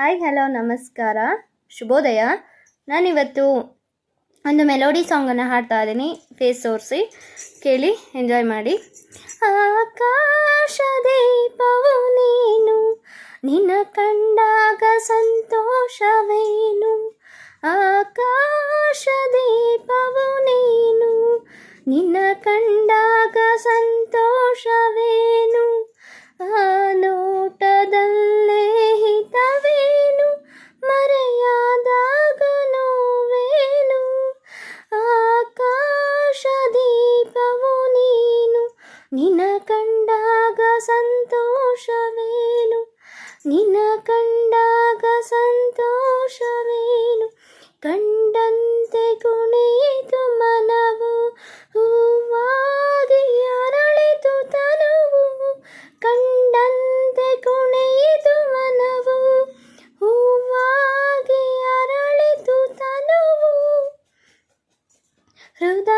Hi, hello, ನಮಸ್ಕಾರ. ಶುಭೋದಯ. ನಾನಿವತ್ತು ಒಂದು ಮೆಲೋಡಿ ಸಾಂಗನ್ನು ಹಾಡ್ತಾ ಇದ್ದೀನಿ. ಫೇಸ್ ತೋರಿಸಿ, ಕೇಳಿ, ಎಂಜಾಯ್ ಮಾಡಿ. ಆಕಾಶ ದೀಪವು ನೀನು, ನಿನ್ನ ಕಂಡಾಗ ಸಂತೋಷವೇನು? ಆಕಾಶ ದೀಪವು ನೀನು, ನಿನ್ನ ಕಂಡಾಗ ನೀನು ಕಂಡಾಗ ಸಂತೋಷವೇನು? ನಿನ ಕಂಡಾಗ ಸಂತೋಷವೇನು? ಕಂಡಂತೆ ಕುಣಿತು ಮನವು, ಹೂವಾಗಿ ಅರಳಿತು ತನವು. ಕಂಡಂತೆ ಕುಣಿಯಿತು ಮನವು, ಹೂವಾಗಿ ಅರಳಿತು ತನವು. ಹೃದಯದ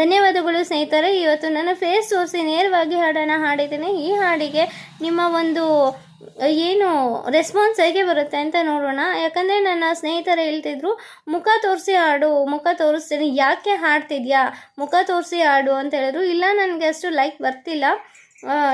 ಧನ್ಯವಾದಗಳು ಸ್ನೇಹಿತರೆ. ಇವತ್ತು ನನ್ನ ಫೇಸ್ ತೋರಿಸಿ ನೇರವಾಗಿ ಹಾಡನ್ನು ಹಾಡಿದ್ದೀನಿ. ಈ ಹಾಡಿಗೆ ನಿಮ್ಮ ಒಂದು ಏನು ರೆಸ್ಪಾನ್ಸ್ ಹೇಗೆ ಬರುತ್ತೆ ಅಂತ ನೋಡೋಣ. ಯಾಕಂದರೆ ನನ್ನ ಸ್ನೇಹಿತರು ಹೇಳ್ತಿದ್ರು, ಮುಖ ತೋರಿಸಿ ಹಾಡು, ಮುಖ ತೋರಿಸ್ತೀನಿ. ಯಾಕೆ ಹಾಡ್ತಿದ್ಯಾ? ಮುಖ ತೋರಿಸಿ ಹಾಡು ಅಂತ ಹೇಳಿದ್ರು. ಇಲ್ಲ, ನನಗೆ ಅಷ್ಟು ಲೈಕ್ ಬರ್ತಿಲ್ಲ.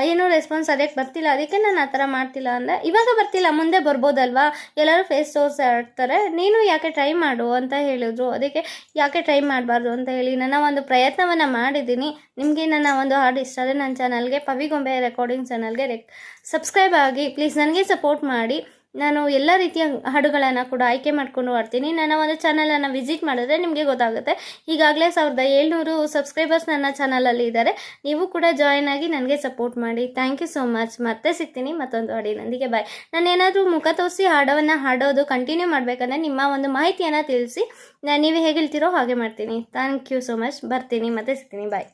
ಏನೂ ರೆಸ್ಪಾನ್ಸ್ ಅದಕ್ಕೆ ಬರ್ತಿಲ್ಲ. ಅದಕ್ಕೆ ನಾನು ಆ ಥರ ಮಾಡ್ತಿಲ್ಲ ಅಂದೆ. ಇವಾಗ ಬರ್ತಿಲ್ಲ, ಮುಂದೆ ಬರ್ಬೋದಲ್ವಾ? ಎಲ್ಲರೂ ಫೇಸ್ ತೋರಿಸಿ ಆಡ್ತಾರೆ ನೀನು ಯಾಕೆ ಟ್ರೈ ಮಾಡು ಅಂತ ಹೇಳಿದ್ರು. ಅದಕ್ಕೆ ಯಾಕೆ ಟ್ರೈ ಮಾಡಬಾರ್ದು ಅಂತ ಹೇಳಿ ನನ್ನ ಒಂದು ಪ್ರಯತ್ನವನ್ನು ಮಾಡಿದ್ದೀನಿ. ನಿಮಗೆ ನನ್ನ ಒಂದು ಹಾಡು ಇಷ್ಟ ಆದರೆ ನನ್ನ ಚಾನಲ್ಗೆ ಪವಿಗೊಂಬೆ ರೆಕಾರ್ಡಿಂಗ್ ಚಾನಲ್ಗೆ ರೆಕ್ ಸಬ್ಸ್ಕ್ರೈಬ್ ಆಗಿ ಪ್ಲೀಸ್ ನನಗೆ ಸಪೋರ್ಟ್ ಮಾಡಿ. ನಾನು ಎಲ್ಲ ರೀತಿಯ ಹಾಡುಗಳನ್ನು ಕೂಡ ಆಯ್ಕೆ ಮಾಡಿಕೊಂಡು ಆಡ್ತೀನಿ ನನ್ನ ಒಂದು ಚಾನಲನ್ನು ವಿಸಿಟ್ ಮಾಡಿದ್ರೆ ನಿಮಗೆ ಗೊತ್ತಾಗುತ್ತೆ. ಈಗಾಗಲೇ ಸಾವಿರದ ಏಳ್ನೂರು ಸಬ್ಸ್ಕ್ರೈಬರ್ಸ್ ನನ್ನ ಚಾನಲಲ್ಲಿ ಇದ್ದಾರೆ. ನೀವು ಕೂಡ ಜಾಯ್ನ್ ಆಗಿ ನನಗೆ ಸಪೋರ್ಟ್ ಮಾಡಿ. ಥ್ಯಾಂಕ್ ಯು ಸೋ ಮಚ್ ಮತ್ತೆ ಸಿಗ್ತೀನಿ ಮತ್ತೊಂದು ಹಾಡಿನೊಂದಿಗೆ. ಬಾಯ್ ನಾನು ಏನಾದರೂ ಮುಖ ತೋರಿಸಿ ಹಾಡವನ್ನು ಹಾಡೋದು ಕಂಟಿನ್ಯೂ ಮಾಡಬೇಕಂದ್ರೆ ನಿಮ್ಮ ಒಂದು ಮಾಹಿತಿಯನ್ನು ತಿಳಿಸಿ. ನಾನು ನೀವು ಹೇಗೆ ಹೇಳ್ತೀರೋ ಹಾಗೆ ಮಾಡ್ತೀನಿ. ಥ್ಯಾಂಕ್ ಯು ಸೋ ಮಚ್ ಬರ್ತೀನಿ ಮತ್ತೆ ಸಿಗ್ತೀನಿ. ಬಾಯ್